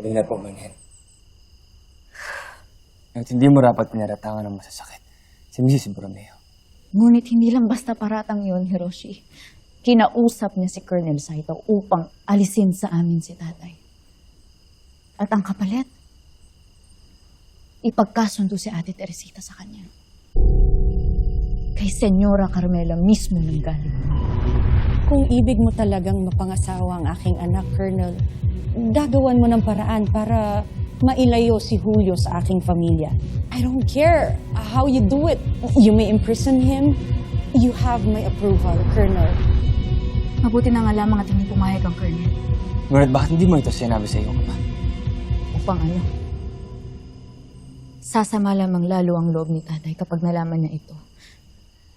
Hindi na po, Manhen. At hindi mo rapat pinaratangan ng masasakit si Mrs. Bromeo. Ngunit hindi lang basta paratang yon Hiroshi. Kinausap niya si Colonel Saito upang alisin sa amin si tatay. At ang kapalit, ipagkasundo si Ate Teresita sa kanya. Kay Senyora Carmela mismo nang galing. Kung ibig mo talagang mapangasawa ang aking anak, Colonel, gagawan mo ng paraan para mailayo si Julio sa aking pamilya. I don't care how you do it. You may imprison him. You have my approval, Colonel. Mabuti na nga lamang at hindi pumayag ang Colonel. Ngunit bakit hindi mo ito sinabi sa iyong ama? Upang ano? Sasama lamang lalo ang loob ni tatay kapag nalaman niya ito.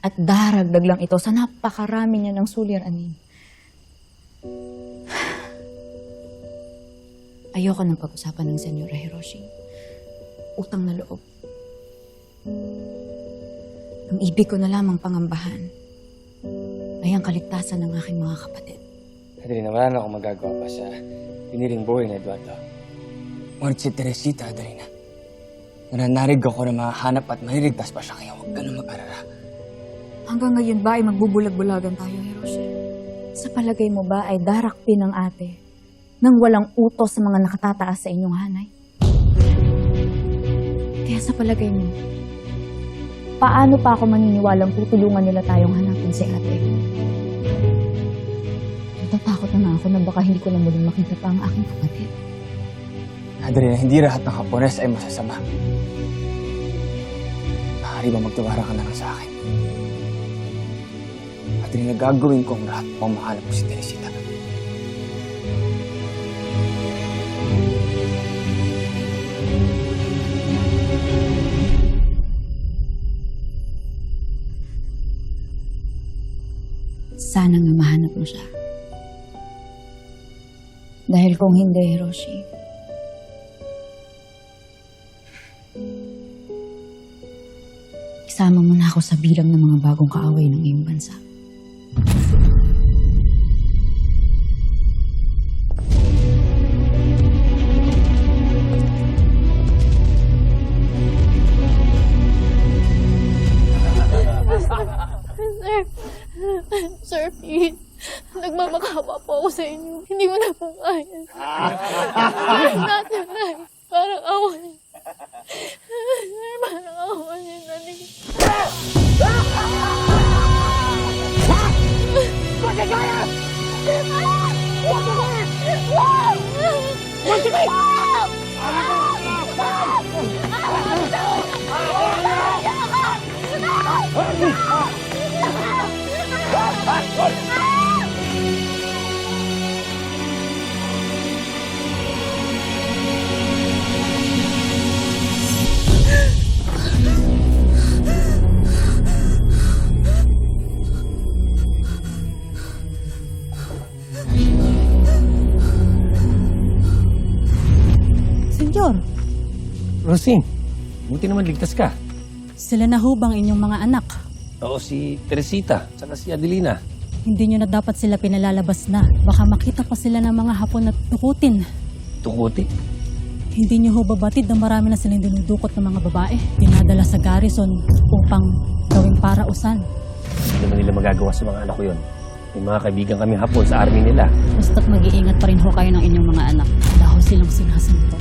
At daragdag lang ito sa napakarami niya ng suliranin. Ayoko nang pag-usapan ng Senyora Hiroshi. Utang na loob. Ang ibig ko na lamang pangambahan ay ang kaligtasan ng aking mga kapatid. Adelina, wala na akong magagawa pa sa piniling buhay ni Eduardo. Ngunit si Teresita, Adelina. Nananarig ako na mahanap at maliligtas pa siya kaya huwag ka na mag-alala. Hanggang ngayon ba ay magbubulag-bulagan tayo, Hiroshi? Sa palagay mo ba ay darakpin ng ate nang walang utos sa mga nakatataas sa inyong hanay? Kaya sa palagay mo, paano pa ako maniniwalang tutulungan nila tayong hanapin si ate? Natatakot na ako na baka hindi ko na muling makita pa ang aking kapatid. Adelina, hindi lahat ng Hapones ay masasama. Maaari ba magtiwara ka na lang sa akin? Adelina, gagawin ko ang lahat upang mahanap mo si Teresita. Sana nga mahanap mo siya. Dahil kung hindi, Hiroshi, isama mo na ako sa bilang ng mga bagong kaaway ng iyong bansa. Sir, please. Nagmamakaawa po ako sa inyo. Hindi mo na po kaya. Please, not tonight. Parang awa niya. Sir, parang awa niya na Senyor, Rosing, buti naman ligtas ka. sila na hubang inyong mga anak. Oo, si Teresita, saka si Adelina. Hindi nyo na dapat sila pinalalabas na. Baka makita pa sila ng mga hapon at tukutin. Tukuti. Hindi nyo ho babatid na marami na silang dinudukot ng mga babae. Dinadala sa garrison upang gawing parausan. Hindi naman nila magagawa sa mga anak ko yun. May mga kaibigan kami hapon sa army nila. Basta't mag-iingat pa rin ho kayo ng inyong mga anak. Wala ho silang sinasanto.